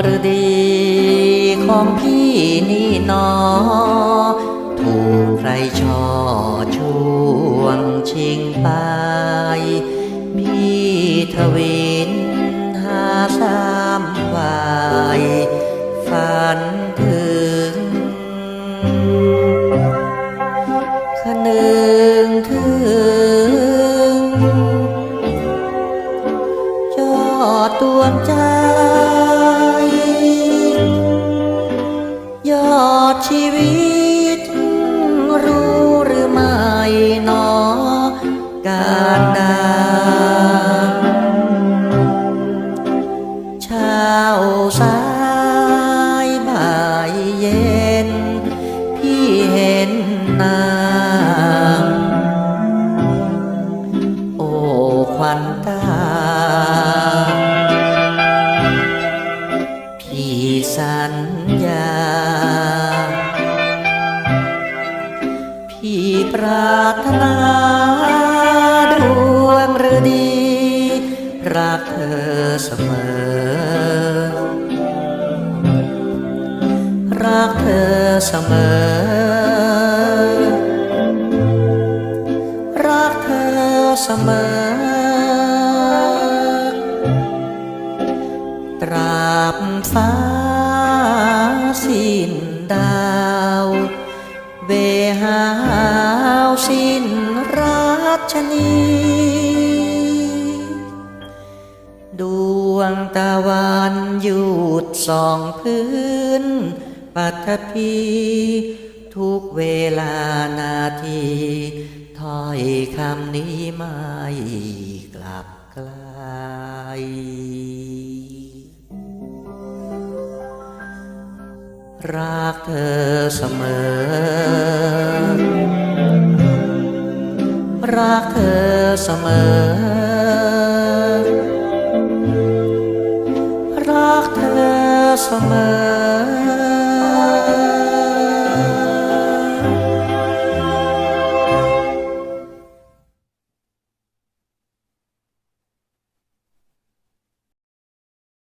ดวงฤดีของพี่นี่นอ ถูกใครช่อช่วงชิงไป พี่ทวินหาสามวายฝันถึงคนึงถึง ยอดดวงใจ ดชีวิต รู้หรือไม่นอการดา ปรารถนาดวงฤดีรักเธอเสมอ รักเธอเสมอ รักเธอเสมอ ตราบฟ้าสิ้นดาว เวหา สิ้นราชนีดวงตะวันหยุดส่องพื้น ปัทภีทุกเวลานาทีถ้อยคำนี้ไม่กลับไกลรักเธอเสมอ รักเธอเสมอ รักเธอเสมอ